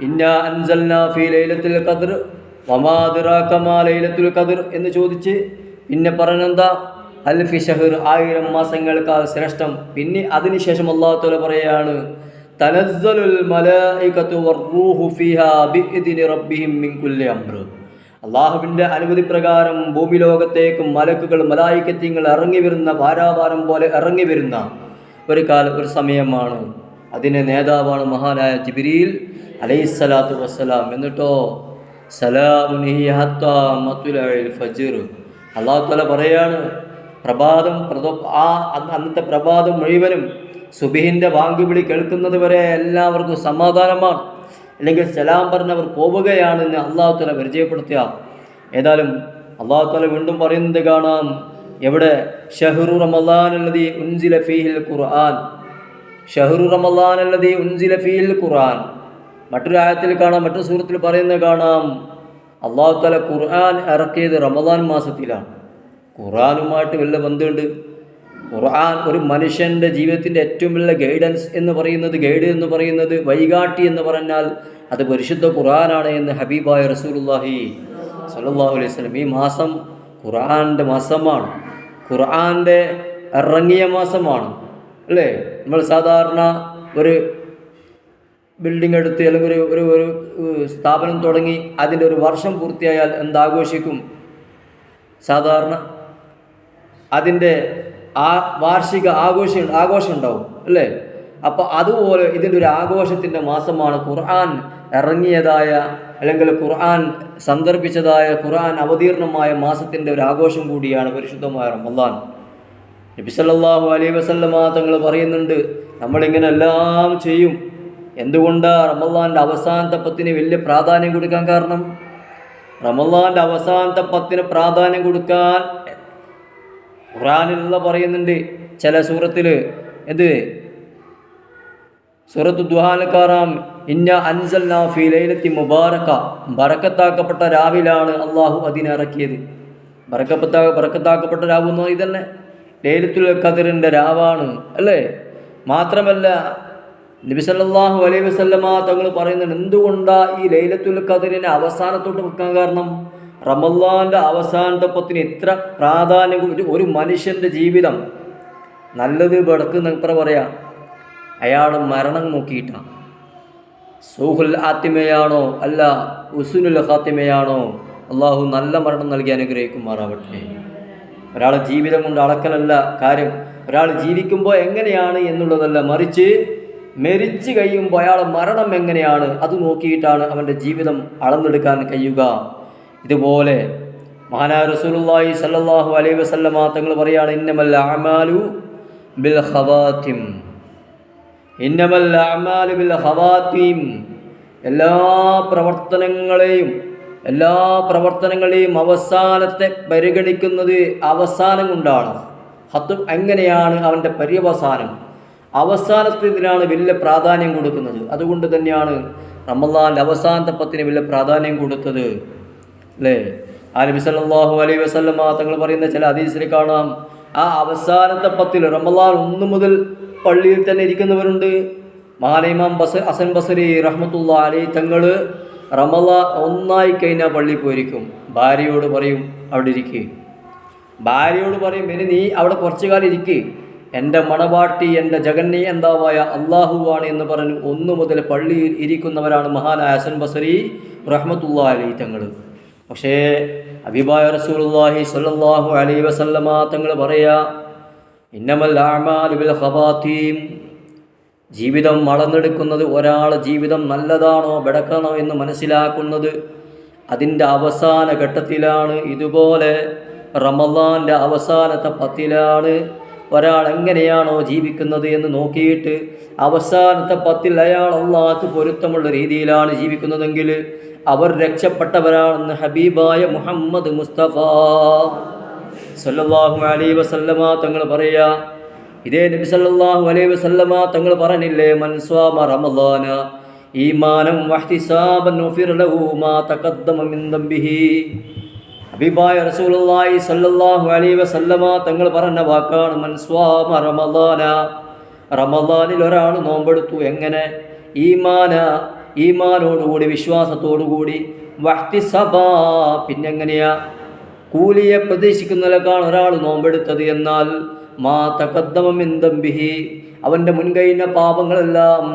ഇന്ന ഫീ ലൈലത്തുൽ ഖദ്ർ വമാ അദ്റാക ലൈലത്തുൽ ഖദ്ർ എന്ന് ചോദിച്ച് പിന്നെ പറഞ്ഞെന്താ? അൽഫി ഷഹർ ആയിരം മാസങ്ങൾക്കാൾ ശ്രേഷ്ഠം. പിന്നെ അതിനുശേഷം അള്ളാഹുത്തോല പറയാണ് തനസ്സലുൽ ബിഇദ്നി മിൻ കുല്ലി അംർ അള്ളാഹുവിന്റെ അനുമതി പ്രകാരം ഭൂമി ലോകത്തേക്ക് മലക്കുകൾ മലായിക്കത്യങ്ങൾ ഇറങ്ങി വരുന്ന ഭാരാഭാരം പോലെ ഇറങ്ങി വരുന്ന ഒരു കാല ഒരു സമയമാണ്. അതിന് നേതാവാണ് മഹാനായ ജിബിരിയിൽ അലൈഹിസ്സലാത്തു വസ്സലാം. എന്നിട്ടോ അള്ളാഹുത്തല പറയാണ് പ്രഭാതം പ്രദോ ആ അന്ന് അന്നത്തെ പ്രഭാതം മുഴുവനും സുബിഹിന്റെ വാങ്കുവിളി കേൾക്കുന്നത് വരെ എല്ലാവർക്കും സമാധാനമാണ് അല്ലെങ്കിൽ സലാം പറഞ്ഞവർ പോവുകയാണെന്ന് അള്ളാഹു തല പരിചയപ്പെടുത്തുക. ഏതായാലും അള്ളാഹു തല വീണ്ടും പറയുന്നത് കാണാം. എവിടെ? ഷഹ്റു റമദാൻ അല്ലതി ഉൻസില ഫീഹിൽ ഖുർആൻ. ഷഹ്റു റമദാൻ അല്ലതി ഉൻസില ഫീഹിൽ ഖുർആൻ. മറ്റൊരു ആയത്തിൽ കാണാം മറ്റൊരു സൂറത്തിൽ പറയുന്നത് കാണാം. അള്ളാഹു തല ഖുർആൻ ഇറക്കിയത് റമദാൻ മാസത്തിലാണ്. ഖുർആാനുമായിട്ട് വല്ല ബന്ധമുണ്ട്? ഖുർആൻ ഒരു മനുഷ്യന്റെ ജീവിതത്തിന്റെ ഏറ്റവും വലിയ ഗൈഡൻസ് എന്ന് പറയുന്നത് ഗൈഡ് എന്ന് പറയുന്നത് വൈകാട്ടി എന്ന് പറഞ്ഞാൽ അത് പരിശുദ്ധ ഖുർആനാണ് എന്ന് ഹബീബായ റസൂലുള്ളാഹി സല്ലല്ലാഹു അലൈഹി സ്വലം ഈ മാസം ഖുർആന്റെ മാസമാണ്. ഖുർആന്റെ ഇറങ്ങിയ മാസമാണ്. അല്ലേ? നമ്മൾ സാധാരണ ഒരു ബിൽഡിംഗ് എടുത്ത് അല്ലെങ്കിൽ ഒരു ഒരു സ്ഥാപനം തുടങ്ങി അതിന്റെ ഒരു വർഷം പൂർത്തിയായാൽ എന്താഘോഷിക്കും? സാധാരണ അതിന്റെ ആ വാർഷിക ആഘോഷം ആഘോഷം ഉണ്ടാവും അല്ലേ? അപ്പോൾ അതുപോലെ ഇതിന്റെ ഒരു ആഘോഷത്തിന്റെ മാസമാണ് ഖുർആൻ. ഇറങ്ങിയതായ അല്ലെങ്കിൽ ഖുർആൻ സന്ദർഭിച്ചതായ ഖുർആൻ അവതീർണമായ മാസത്തിന്റെ ഒരു ആഘോഷം കൂടിയാണ് പരിശുദ്ധമായ റമദാൻ. നബി സല്ലല്ലാഹു അലൈഹി വസല്ലമ തങ്ങൾ പറയുന്നുണ്ട് നമ്മളിങ്ങനെ എല്ലാം ചെയ്യും. എന്തുകൊണ്ടാണ് റമല്ലാന്റെ അവസാനത്തെ പത്തിന് വലിയ പ്രാധാന്യം കൊടുക്കാൻ കാരണം? റമല്ലാന്റെ അവസാനത്തെ പത്തിന് പ്രാധാന്യം കൊടുക്കാൻ ഖുറാനിലുള്ള പറയുന്നുണ്ട്. ചില സൂറത്തിൽ എന്ത്? സൂറത്ത് ദുഹാനക്കാറാം ഇന്ന അൻസൽനാ നാഫി ലൈലത്തി മുബാറക്ക. ബറക്കത്താക്കപ്പെട്ട രാവിലാണ് അള്ളാഹു അതിനിറക്കിയത് ബറക്കപ്പത്താ ബറക്കത്താക്കപ്പെട്ട രാവ് എന്ന് പറഞ്ഞാൽ ഇതന്നെ ലൈലത്തുൽ ഖദറിന്റെ രാവാണ് അല്ലേ? മാത്രമല്ല നബി സല്ലല്ലാഹു അലൈഹി വസല്ലമ തങ്ങൾ പറയുന്നുണ്ട് എന്തുകൊണ്ടാണ് ഈ ലൈലത്തുൽ ഖദറിനെ അവസാനത്തോട്ട് വെക്കാൻ കാരണം? റമല്ലാന്റെ അവസാനത്തെ പത്തിന് ഇത്ര പ്രാധാന്യം ഒരു ഒരു മനുഷ്യന്റെ ജീവിതം? നല്ലത് വെടക്കുന്ന എത്ര പറയാം. അയാൾ മരണം നോക്കിയിട്ടാണ് സൂഹുൽ ആത്തിമയാണോ? അല്ല ഉസുനുൽ ഹാത്തിമയാണോ അള്ളാഹു നല്ല മരണം നൽകി അനുഗ്രഹിക്കുമാറാവട്ടെ. ഒരാളെ ജീവിതം കൊണ്ട് അളക്കലല്ല കാര്യം. ഒരാൾ ജീവിക്കുമ്പോൾ എങ്ങനെയാണ് എന്നുള്ളതല്ല മറിച്ച് മരിച്ചു കഴിയുമ്പോൾ അയാളെ മരണം എങ്ങനെയാണ്? അത് നോക്കിയിട്ടാണ് അവന്റെ ജീവിതം അളന്നെടുക്കാൻ കഴിയുക. ഇതുപോലെ മഹാനായ റസൂലുള്ളാഹി സല്ലല്ലാഹു അലൈഹി വസല്ലമ തങ്ങൾ പറയാണ് ഇന്നമൽ അമാലു ബിൽ ഹവാത്തിം ഇന്നമൽ അമാലു ബിൽ ഹവാത്തിം എല്ലാ പ്രവർത്തനങ്ങളെയും എല്ലാ പ്രവർത്തനങ്ങളെയും അവസാനത്തെ പരിഗണിക്കുന്നത് അവസാനം കൊണ്ടാണ്. ഹത്തും എങ്ങനെയാണ് അവന്റെ പര്യവസാനം? അവസാനത്തിനാണ് വലിയ പ്രാധാന്യം കൊടുക്കുന്നത്. അതുകൊണ്ട് തന്നെയാണ് റമദാന്റെ അവസാനത്തെ പത്തിന് വലിയ പ്രാധാന്യം കൊടുത്തത്. അല്ലേ? ആലബി സല്ലാഹു അലൈ അലൈഹി വസല്ലമ തങ്ങൾ പറയുന്ന ചില ഹദീസിൽ കാണാം. ആ അവസാനത്തെ പത്തിൽ റമദാൻ ഒന്ന് മുതൽ പള്ളിയിൽ തന്നെ ഇരിക്കുന്നവരുണ്ട്. മാലിമാം ബസ് ഹസൻ ബസരി റഹ്മത്തുള്ള അലി തങ്ങൾ റമല ഒന്നായി കഴിഞ്ഞാൽ പള്ളിയിൽ പോയിരിക്കും. ഭാര്യയോട് പറയും അവിടെ ഇരിക്കുക ഭാര്യയോട് പറയും ഇനി നീ അവിടെ കുറച്ചു കാലം ഇരിക്കുക എന്റെ മണവാട്ടി എന്റെ ജഗന്നി എന്താവായ അള്ളാഹുവാണ് എന്ന് പറഞ്ഞു ഒന്നു മുതൽ പള്ളിയിൽ ഇരിക്കുന്നവരാണ് മഹാനായ ഹസൻ ബസരി റഹ്മത്തുള്ള അലി തങ്ങൾ പക്ഷേ അബിബായ റസൂലുള്ളാഹി സ്വല്ലല്ലാഹു അലൈഹി വസല്ലമ തങ്ങൾ പറയാ ഇന്നമൽ ജീവിതം വളർന്നെടുക്കുന്നത് ഒരാളെ ജീവിതം നല്ലതാണോ ബെടക്കണോ എന്ന് മനസ്സിലാക്കുന്നത് അതിന്റെ അവസാന ഘട്ടത്തിലാണ്. ഇതുപോലെ റമദാന്റെ അവസാനത്തെ പത്തിലാണ് ഒരാൾ എങ്ങനെയാണോ ജീവിക്കുന്നത് എന്ന് നോക്കിയിട്ട് അവസാനത്തെ പത്തിൽ അയാൾ അള്ളാഹ് പൊരുത്തമുള്ള രീതിയിലാണ് ജീവിക്കുന്നതെങ്കിൽ അവർ രക്ഷപ്പെട്ടവരാണെന്ന് ഹബീബായ മുഹമ്മദ് മുസ്തഫ. സല്ലാഹു അലൈ വസല്ലമ തങ്ങൾ പറയാ ഇതേ നബി സല്ലാഹു അലൈ വസല്ലമ തങ്ങൾ പറഞ്ഞില്ലേ മൻസ്വാമ റമദാന ഈമാനം വഹ്തിസാബൻ ഉഫിർ ലഹു മാ തഖദ്ദമ മിൻ ദംബിഹി. ഹബീബായ റസൂലുള്ളാഹി സല്ലല്ലാഹു അലൈഹി വസല്ലമ തങ്ങൾ പറഞ്ഞ വാക്കാണ് മൻ സ്വാമ റമളാന റമളാനിൽ ഒരാൾ നോമ്പെടുത്തു. എങ്ങനെ? ഈമാന ഈമാനോടുകൂടി വിശ്വാസത്തോടുകൂടി. വഹ്തിസബ പിന്നെങ്ങനെയാ? കൂലിയെ പ്രതീക്ഷിക്കുന്നതിലേക്കാണ് ഒരാൾ നോമ്പെടുത്തത് എന്നാൽ മാ തക്കദ്ദമിന്തംബിഹി അവന്റെ മുൻകഴിഞ്ഞ പാപങ്ങളെല്ലാം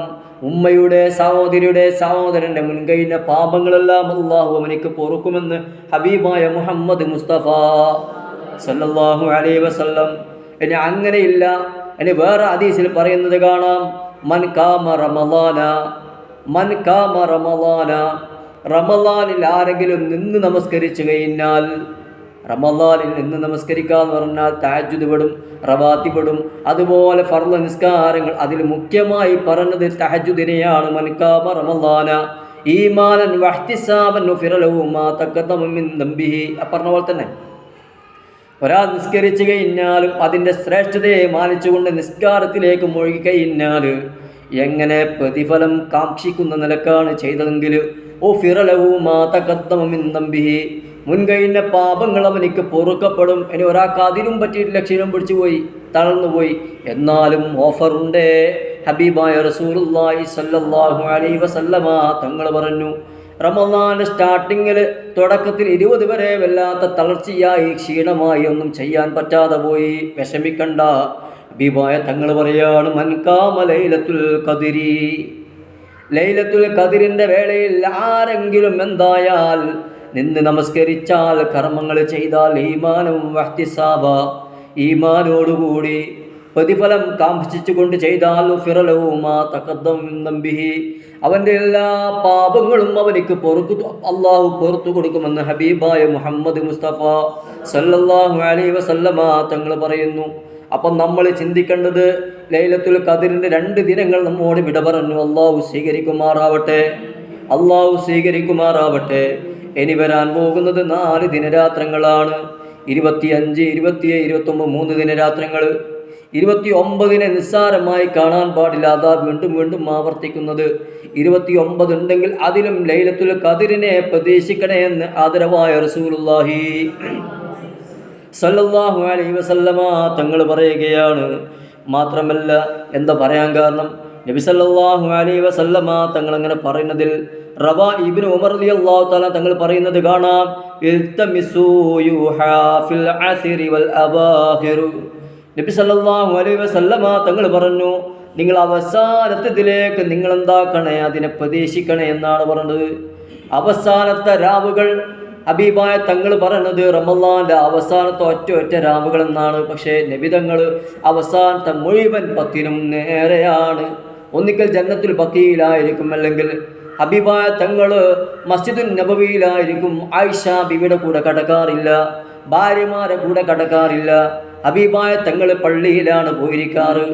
ഉമ്മയുടെ സഹോദരിയുടെ സഹോദരന്റെ മുൻകൈന പാപങ്ങളെല്ലാം അള്ളാഹു അവനിക്ക് പൊറുക്കുമെന്ന് ഹബീബായ മുഹമ്മദ് മുസ്തഫ സല്ലാഹു അലൈ വസല്ലം. ഇനി അങ്ങനെയില്ല. ഇനി വേറെ ഹദീസിൽ പറയുന്നത് കാണാം. മൻ കാമ റമലാന മൻ കാമ റമലാന റമളാനിൽ ആരെങ്കിലും നിന്ന് നമസ്കരിച്ചു കഴിഞ്ഞാൽ റമളാനിൽ നിന്ന് നമസ്കരിക്കുക എന്ന് പറഞ്ഞാൽ താജുദ് പെടും റവാത്തി പെടും. അതുപോലെ ഫർള നിസ്കാരങ്ങൾ അതിൽ മുഖ്യമായി പറഞ്ഞത് തഹജുദിനെയാണ് മൻകാമ റമദാന ഈമാനൻ വഹ്തിസാബൻ പറഞ്ഞ പോലെ തന്നെ ഒരാൾ നിസ്കരിച്ചു കഴിഞ്ഞാലും അതിന്റെ ശ്രേഷ്ഠതയെ മാനിച്ചുകൊണ്ട് നിസ്കാരത്തിലേക്ക് മുഴുകി കഴിഞ്ഞാൽ എങ്ങനെ പ്രതിഫലം കാക്ഷിക്കുന്ന നിലക്കാണ് ചെയ്തതെങ്കിൽ ഓ ഫിറലവു മാതകദ്ദമിന്തമ്പിഹി മുൻകഴിഞ്ഞ പാപങ്ങൾ അവനിക്ക് പൊറുക്കപ്പെടും. ഇനി ഒരാൾക്ക് അതിനും പറ്റിയിട്ടില്ല ക്ഷീണം പിടിച്ചു പോയി തളർന്നുപോയി എന്നാലും ഓഫറുണ്ട്. ഹബീബായ റസൂലുള്ളാഹി സല്ലല്ലാഹു അലൈഹി വസല്ലമ തങ്ങൾ പറഞ്ഞു റമദാന്റെ സ്റ്റാർട്ടിങ്ങിൽ തുടക്കത്തിൽ ഇരുപത് വരെ വല്ലാത്ത തളർച്ചയായി ക്ഷീണമായി ഒന്നും ചെയ്യാൻ പറ്റാതെ പോയി. വിഷമിക്കണ്ട. ഹബീബായ തങ്ങൾ പറയാണ് മൻകാമ ലൈലത്തുൽ കതിരി ലൈലത്തുൽ കതിരിന്റെ വേളയിൽ ആരെങ്കിലും എന്തായാൽ നിന്ന് നമസ്കരിച്ചാൽ കർമ്മങ്ങൾ ചെയ്താൽ ഈമാനും വഹ്തിസാബ. ഈമാനോടുകൂടി പ്രതിഫലം കാംക്ഷിച്ചുകൊണ്ട് ചെയ്താൽ ഫിറലവുമാ തക്കദ്ദം നമ്പിഹി അവന്റെ എല്ലാ പാപങ്ങളും അവനിക്ക് പൊറുത്തു അള്ളാഹു പുറത്തു കൊടുക്കുമെന്ന് ഹബീബായ മുഹമ്മദ് മുസ്തഫ സല്ലല്ലാഹു അലൈഹി വസല്ലമ തങ്ങൾ പറയുന്നു. അപ്പം നമ്മൾ ചിന്തിക്കേണ്ടത് ലൈലത്തുൽ കതിരിന്റെ രണ്ട് ദിനങ്ങൾ നമ്മോട് വിട പറഞ്ഞു. അള്ളാഹു സ്വീകരിക്കുമാറാവട്ടെ. അള്ളാഹു സ്വീകരിക്കുമാറാവട്ടെ. ഇനി വരാൻ പോകുന്നത് നാല് ദിനരാത്രങ്ങളാണ്. ഇരുപത്തിയഞ്ച് ഇരുപത്തിയേഴ് ഇരുപത്തൊമ്പത് മൂന്ന് ദിനരാത്രങ്ങൾ. ഇരുപത്തി ഒമ്പതിനെ നിസ്സാരമായി കാണാൻ പാടില്ല. അതാ വീണ്ടും വീണ്ടും ആവർത്തിക്കുന്നത്. ഇരുപത്തി ഒമ്പത് ഉണ്ടെങ്കിൽ അതിലും ലൈലത്തുൽ കതിരിനെ പ്രതീക്ഷിക്കണേ എന്ന് ആദരവായ റസൂലുള്ളാഹി സല്ലല്ലാഹു അലൈഹി വസല്ലമ തങ്ങൾ പറയുകയാണ്. മാത്രമല്ല എന്താ പറയാൻ കാരണം? നബി സല്ലല്ലാഹു അലൈഹി വസല്ലമ തങ്ങൾ അങ്ങനെ പറയുന്നതിൽ റവ ഇബിൻ ഉമർ അലി അള്ളാഹു താല തങ്ങൾ പറയുന്നത് കാണാം നബി സല്ലല്ലാഹു അലൈഹി വസല്ലമ തങ്ങൾ പറഞ്ഞു നിങ്ങൾ അവസാനത്തിലേക്ക് നിങ്ങൾ എന്താക്കണേ അതിനെ പ്രതീക്ഷിക്കണേ എന്നാണ് പറഞ്ഞത്. അവസാനത്തെ രാവുകൾ അബീബായ തങ്ങൾ പറയുന്നത് റമല്ലാന്റെ അവസാനത്തെ ഒറ്റ ഒറ്റ രാവുകൾ എന്നാണ് പക്ഷേ നബിതങ്ങൾ അവസാനത്തെ മുഴുവൻ പത്തിനും നേരെയാണ്. ഒന്നിക്കൽ ജന്നത്തുൽ ബക്കിയിലായിരിക്കും അല്ലെങ്കിൽ ഹബീബായ തങ്ങൾ മസ്ജിദുൽ നബവിയിലായിരിക്കും ആയിഷ ബിബിയുടെ കൂടെ കടക്കാറില്ല ഭാര്യമാരെ കൂടെ കടക്കാറില്ല. ഹബീബായ തങ്ങൾ പള്ളിയിലാണ് പോയിരിക്കാറ്.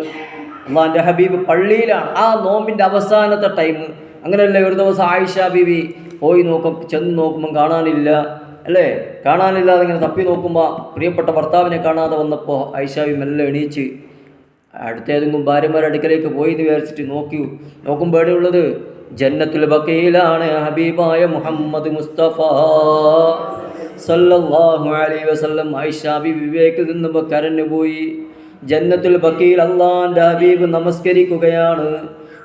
അള്ളാന്റെ ഹബീബ് പള്ളിയിലാണ്. ആ നോമ്പിന്റെ അവസാനത്തെ ടൈം. അങ്ങനെയല്ലേ ഒരു ദിവസം ആയിഷ ബിബി പോയി നോക്കും ചെന്ന് നോക്കുമ്പം കാണാനില്ല അല്ലേ? കാണാനില്ലാതെ ഇങ്ങനെ തപ്പി നോക്കുമ്പോൾ പ്രിയപ്പെട്ട ഭർത്താവിനെ കാണാതെ വന്നപ്പോൾ ബി മെല്ലെ എണീച്ച് അടുത്തേതെങ്കിലും ഭാര്യമാരുടെ അടുക്കലേക്ക് പോയി എന്ന് വിചാരിച്ചിട്ട് നോക്കിയു നോക്കുമ്പോൾ എവിടെയുള്ളത് ജന്നത്തുൽ ബക്കയിലാണ് ഹബീബായ മുഹമ്മദ് മുസ്തഫ. സല്ലല്ലാഹു അലൈഹി വസല്ലം ഐഷാബി വിവേക്കിൽ നിന്നുമ്പോൾ കരഞ്ഞുപോയി ജന്നത്തുൽ ബക്കയിൽ അള്ളാന്റെ ഹബീബ് നമസ്കരിക്കുകയാണ്.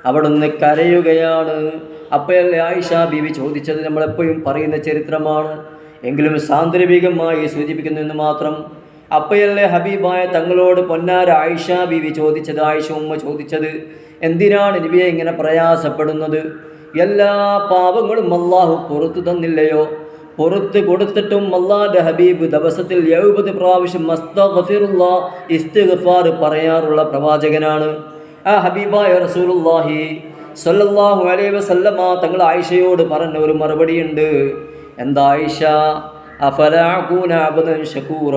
അവിടെ നിന്ന് കരയുകയാണ്. അപ്പോഴല്ലേ ആയിഷ ബീവി ചോദിച്ചത് നമ്മളെപ്പോഴും പറയുന്ന ചരിത്രമാണ്. എങ്കിലും സാന്ദർഭികമായി സൂചിപ്പിക്കുന്നു എന്ന് മാത്രം അപ്പോഴല്ലേ ഹബീബായ തങ്ങളോട് പൊന്നാര ആയിഷ ബീവി ചോദിച്ചത് ആയിഷ ഉമ്മ ചോദിച്ചത്? എന്തിനാണ് നബിയെ ഇങ്ങനെ പ്രയാസപ്പെടുന്നത്? എല്ലാ പാപങ്ങളും അള്ളാഹു പുറത്തു തന്നില്ലയോ? പുറത്ത് കൊടുത്തിട്ടും അള്ളാന്റെ ഹബീബ് ദിവസത്തിൽ എഴുപത് പ്രാവശ്യം മസ്തഫിറുള്ള ഇസ്തിഗ്ഫാർ പറയാറുള്ള പ്രവാചകനാണ്. ആ ഹബീബായ റസൂലുള്ളാഹി സല്ലല്ലാഹു അലൈഹി വസല്ലമ തങ്ങൾ ആയിഷയോട് പറഞ്ഞ ഒരു മറുപടിയുണ്ട്. എന്താ ആയിഷ? അഫലാകൂന അബദൻ ഷക്കൂറ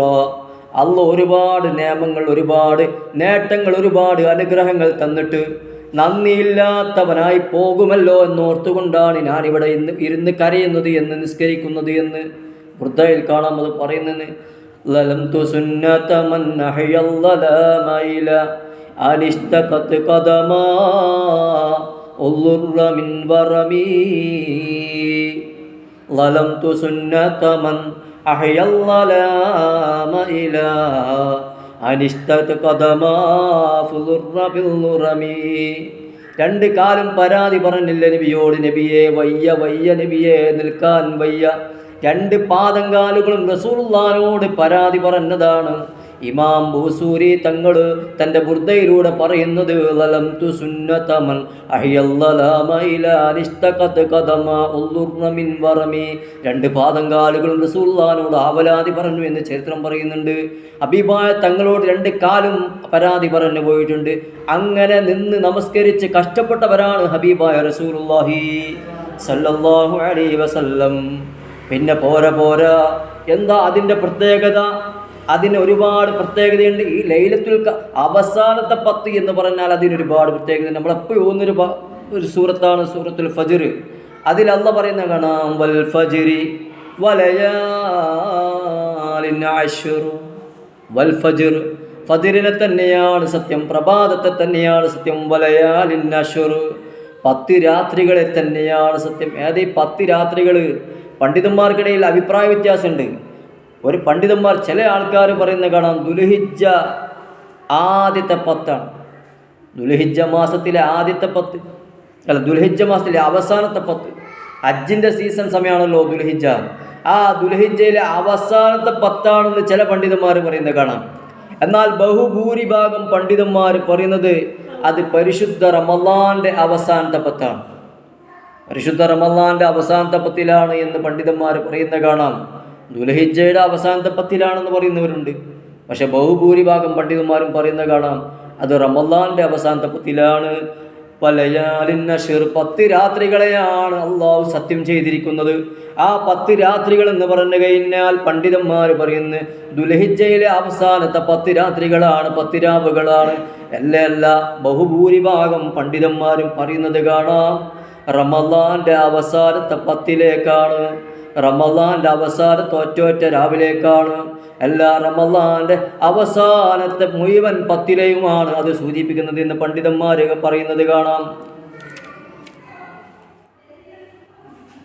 അല്ല ഒരുപാട് നിയമങ്ങൾ ഒരുപാട് നേട്ടങ്ങൾ ഒരുപാട് അനുഗ്രഹങ്ങൾ തന്നിട്ട് നന്ദിയില്ലാത്തവനായി പോകുമല്ലോ എന്നോർത്തുകൊണ്ടാണ് ഞാനിവിടെ ഇന്ന് ഇരുന്ന് കരയുന്നത് എന്ന് നിസ്കരിക്കുന്നത് എന്ന് വൃദ്ധയിൽ കാണാം അത് പറയുന്നത് ലലംതു സുന്നത മൻ അഹ്യല്ലലാമ ഇല അനിഷ്തഖത് ഖദമാ ഉള്ളുറ മിൻ വറമീ ظلمت سنة من أحيا الظلام إلى أن اشتت قدما فضر بالرمي രണ്ട് കാലും പരാതി പറഞ്ഞില്ല നബിയോട് നബിയെ വയ്യ വയ്യ നബിയെ നിൽക്കാൻ വയ്യ രണ്ട് പാദങ്കാലുകളും റസൂലുള്ളാനോട് പരാതി പറഞ്ഞതാണ് ഇമാം ബൂസൂരി തങ്ങൾ തന്റെ ബുർദയിലൂടെ പറയുന്നത് സുന്നതമൻ നിസ്തഖത് ഖദമ ഉള്ളുർന മിൻ വറമി. രണ്ട് പാദം കാലുകളും റസൂല്ലാനോട് ആവലാതി പറഞ്ഞു എന്ന് ചരിത്രം പറയുന്നുണ്ട്. അഭിമായ തങ്ങളോട് രണ്ട് കാലും പരാതി പറഞ്ഞു പോയിട്ടുണ്ട്. അങ്ങനെ നിന്ന് നമസ്കരിച്ച് കഷ്ടപ്പെട്ടവരാണ് ഹബീബായ റസൂലുള്ളാഹി സല്ലല്ലാഹു അലൈഹി വസല്ലം. പിന്നെ പോരാ പോരാ എന്താ അതിന്റെ പ്രത്യേകത? അതിന് ഒരുപാട് പ്രത്യേകതയുണ്ട്. ഈ ലൈലത്തുൽ അവസാനത്തെ പത്ത് എന്ന് പറഞ്ഞാൽ അതിന് ഒരുപാട് പ്രത്യേകത നമ്മളെപ്പോഴും ഒന്നൊരു പ- ഒരു സൂറത്താണ് സൂറത്തുൽ ഫജിർ. അതിൽ അല്ല പറയുന്ന കാണാം വൽ ഫജിരി വൽ ഫജിർ. ഫതിരിനെ തന്നെയാണ് സത്യം. പ്രഭാതത്തെ തന്നെയാണ് സത്യം. വലയാലിൻ പത്ത് രാത്രികളെ തന്നെയാണ് സത്യം. ഏത് ഈ പത്ത് രാത്രികൾ പണ്ഡിതന്മാർക്കിടയിൽ അഭിപ്രായ വ്യത്യാസമുണ്ട്. ഒരു പണ്ഡിതന്മാർ ചില ആൾക്കാർ പറയുന്ന കാണാം ദുൽഹിജ്ജ ആദ്യത്തെ പത്താണ്. ദുൽഹിജ്ജ മാസത്തിലെ ആദ്യത്തെ പത്ത്. അല്ല ദുൽഹിജ്ജ മാസത്തിലെ അവസാനത്തെ പത്ത്. ഹജ്ജിന്റെ സീസൺ സമയമാണല്ലോ ദുൽഹിജ്ജ. ആ ദുൽഹിജ്ജയിലെ അവസാനത്തെ പത്താണെന്ന് ചില പണ്ഡിതന്മാർ പറയുന്നത് കാണാം. എന്നാൽ ബഹുഭൂരിഭാഗം പണ്ഡിതന്മാർ പറയുന്നത് അത് പരിശുദ്ധ റമല്ലാന്റെ അവസാനത്തെ പത്താണ്. പരിശുദ്ധ റമല്ലാന്റെ അവസാനത്തെ പത്തിലാണ് എന്ന് പണ്ഡിതന്മാർ പറയുന്ന കാണാം. ദുലഹിജയുടെ അവസാനത്തെ പത്തിലാണെന്ന് പറയുന്നവരുണ്ട്. പക്ഷെ ബഹുഭൂരിഭാഗം പണ്ഡിതന്മാരും പറയുന്ന കാണാം അത് റമല്ലാന്റെ അവസാനത്തെ പത്തിലാണ്. പലയാലിന്നഷിർ പത്ത് രാത്രികളെയാണ് അള്ളാഹു സത്യം ചെയ്തിരിക്കുന്നത്. ആ പത്ത് രാത്രികൾ എന്ന് പറഞ്ഞു കഴിഞ്ഞാൽ പണ്ഡിതന്മാർ പറയുന്നു ദുലഹിജയിലെ അവസാനത്തെ പത്ത് രാത്രികളാണ് പത്ത് രാവുകളാണ്. അല്ല അല്ല ബഹുഭൂരിഭാഗം പണ്ഡിതന്മാരും പറയുന്നത് കാണാം റമലാന്റെ അവസാനത്തെ പത്തിലേക്കാണ്. റമലാന്റെ അവസാനത്തെ തോറ്റോറ്റ രാവിലേക്കാണ്. എല്ലാ റമദാന്റെ അവസാനത്തെ മുഴുവൻ പത്തിലെയുമാണ് അത് സൂചിപ്പിക്കുന്നത് എന്ന് പണ്ഡിതന്മാരൊക്കെ പറയുന്നത് കാണാം.